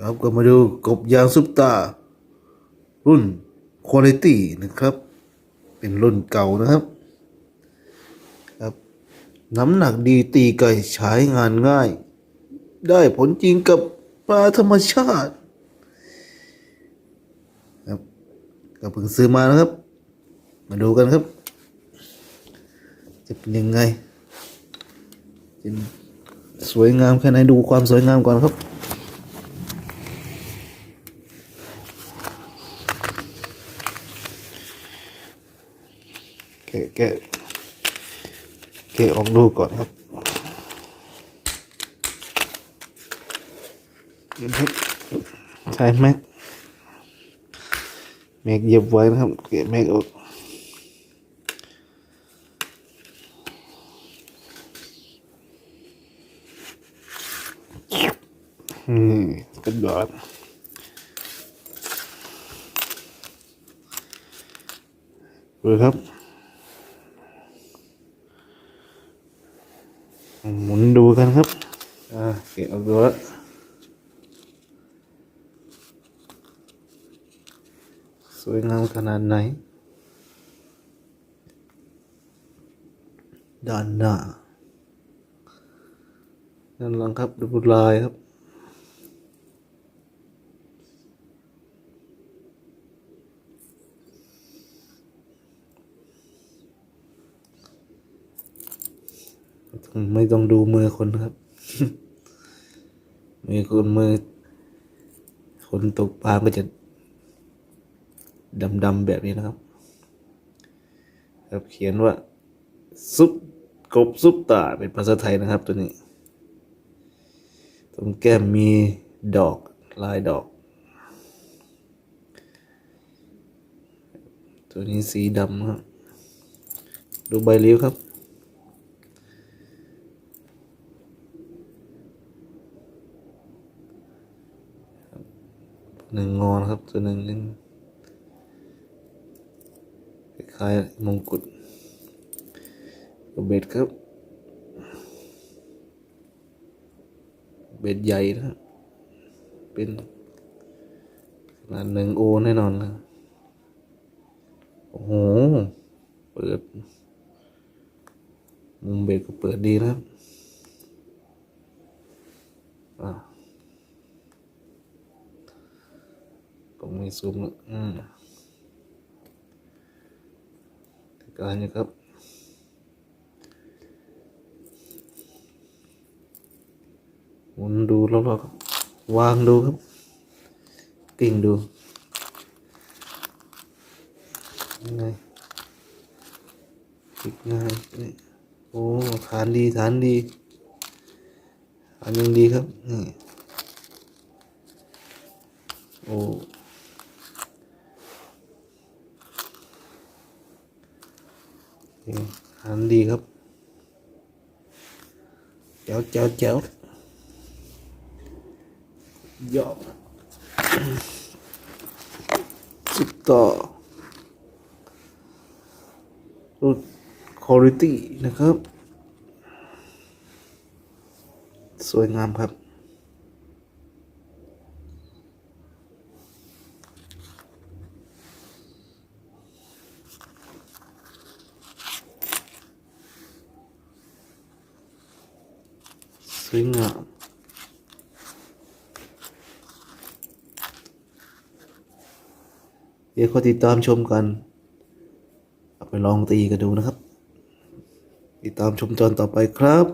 ครับก็มาดูกบยางซุปตา รุ่นคุณภาพนะครับ เป็นรุ่นเก่านะครับครับ น้ำหนักดีตีไก่ใช้งานง่าย ได้ผลจริงกับปลาธรรมชาติครับก็เพิ่งซื้อมานะครับ มาดูกันครับ จะเป็นยังไงสวยงามแค่ไหนดูความสวยงามก่อนครับ แกะแกะแกะออกดูก่อนครับใช้แม็กแม็กเยียบไว้นะครับแกะแม็กออกอืมกระดาษดูครับ หมุนดูกันครับอ่าเก็บเอาดูแล้วสวยงามขนาดไหนด้านหน้าด้านหลังครับดูลายครับ ไม่ต้องดูมือคนครับ มือคนมือ คนตกปลาก็จะดำๆแบบนี้นะครับ ครับเขียนว่า ซุปกบซุปตาเป็นภาษาไทยนะครับตัวนี้ ตรงแก้มมีดอกลายดอก ตัวนี้สีดำครับ ดูใบเลี้ยวครับ หนึ่งงอนครับ ตัวหนึ่งนึงคล้ายมงกุฎเบ็ดครับ เบ็ดใหญ่นะเป็นขนาดหนึ่งโอแน่นอนนะโอ้โห เปิด มุมเบ็ดก็เปิดดีนะครับอ่า ก็มีซูมแล้วอืมการนี้ครับหมุนดูแล้วเราก็วางดูครับ กิ่งดูยังไงติดง่ายนี่โอ้ฐานดีฐานดีฐานยังดีครับนี่โอ้ หันดีครับเจ้าเจ้าเจ้ายอดสุดต่อรุ่นคุณภาพนะครับ สวยงามครับ วยงามเดี๋ยวคอยติดตามชมกัน ไปลองตีกันดูนะครับ ติดตามชมตอนต่อไปครับ